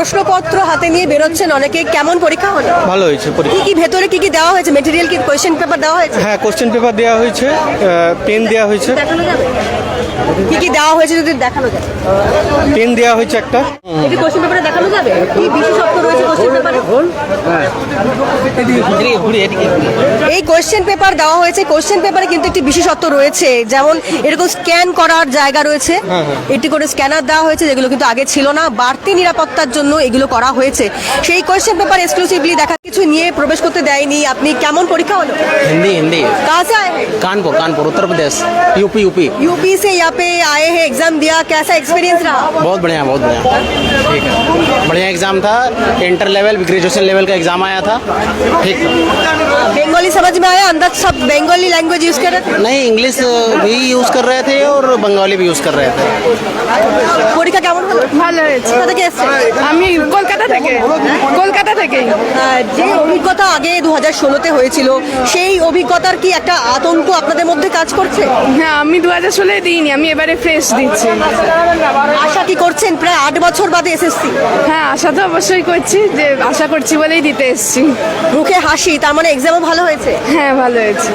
প্রশ্নপত্র হাতে নিয়ে বেরোচ্ছেন অনেকে। কেমন পরীক্ষা হলো? ভালো হয়েছে পরীক্ষা। কি কি ভেতরে কি কি দেওয়া হয়েছে? মেটেরিয়াল কি কোয়েশ্চেন পেপার দেওয়া হয়েছে? হ্যাঁ কোশ্চেন পেপার দেওয়া হয়েছে পেন দেওয়া হয়েছে। দেখানো যাবে? কি কি দেওয়া হয়েছে যদি দেখানো যায়? পেন দেওয়া হয়েছে একটা। এটি কোয়েশ্চেন পেপারে দেখানো যাবে কি বিশেষত্ব রয়েছে কোয়েশ্চেন পেপারে এই কোয়েশ্চেন পেপার দেওয়া হয়েছে কোয়েশ্চেন পেপারে কিন্তু একটি বিশেষত্ব রয়েছে যেমন এরকম স্ক্যান করার জায়গা রয়েছে একটি করে স্ক্যানার দেওয়া হয়েছে যেগুলো কিন্তু আগে ছিল না বাড়তি নিরাপত্তার জন্য এগুলো করা হয়েছে সেই কোয়েশ্চেন পেপার এক্সক্লুসিভলি দেখা কিছু নিয়ে প্রবেশ করতে দেয়নি আপনি কেমন পরীক্ষা হলো हिंदी हिंदी कहाँ से आए हैं Kanpur Kanpur Uttar Pradesh UP UP UP से यहाँ पे आए हैं एग्जाम दिया कैसा एक्सपीरियंस रहा बहुत बढ़िया बहुत बढ़िया ठीक है बढ़िया एग्जाम था इंटर लेवल ग्रेजुएशन लेवल का एग्जाम आया था ठीक बंगाली समझ में आया अंदर सब बंगाली लैंग्वेज यूज कर रहे थे नहीं इंग्लिश भी यूज़ कर रहे थे और बंगाली भी यूज़ कर रहे थे পরীক্ষা কেমন হলো ভালো হয়েছে কোথা থেকে এসছেন আমি কলকাতা থেকে কলকাতা থেকেই আহ, যে অভিজ্ঞতা আগে দু হাজার ষোলোতে হয়েছিল সেই অভিজ্ঞতার কি একটা আতঙ্ক আপনাদের মধ্যে কাজ করছে হ্যাঁ আমি দু হাজার ষোলোই দিইনি আমি এবারে ফ্রেশ দিচ্ছি আশা কি করছেন প্রায় আট বছর বাদে এসএসসি? হ্যাঁ আশা তো অবশ্যই করছি যে আশা করছি বলেই দিতে এসছি। মুখে হাসি তার মানে এক্সামও ভালো হয়েছে? হ্যাঁ ভালো হয়েছে।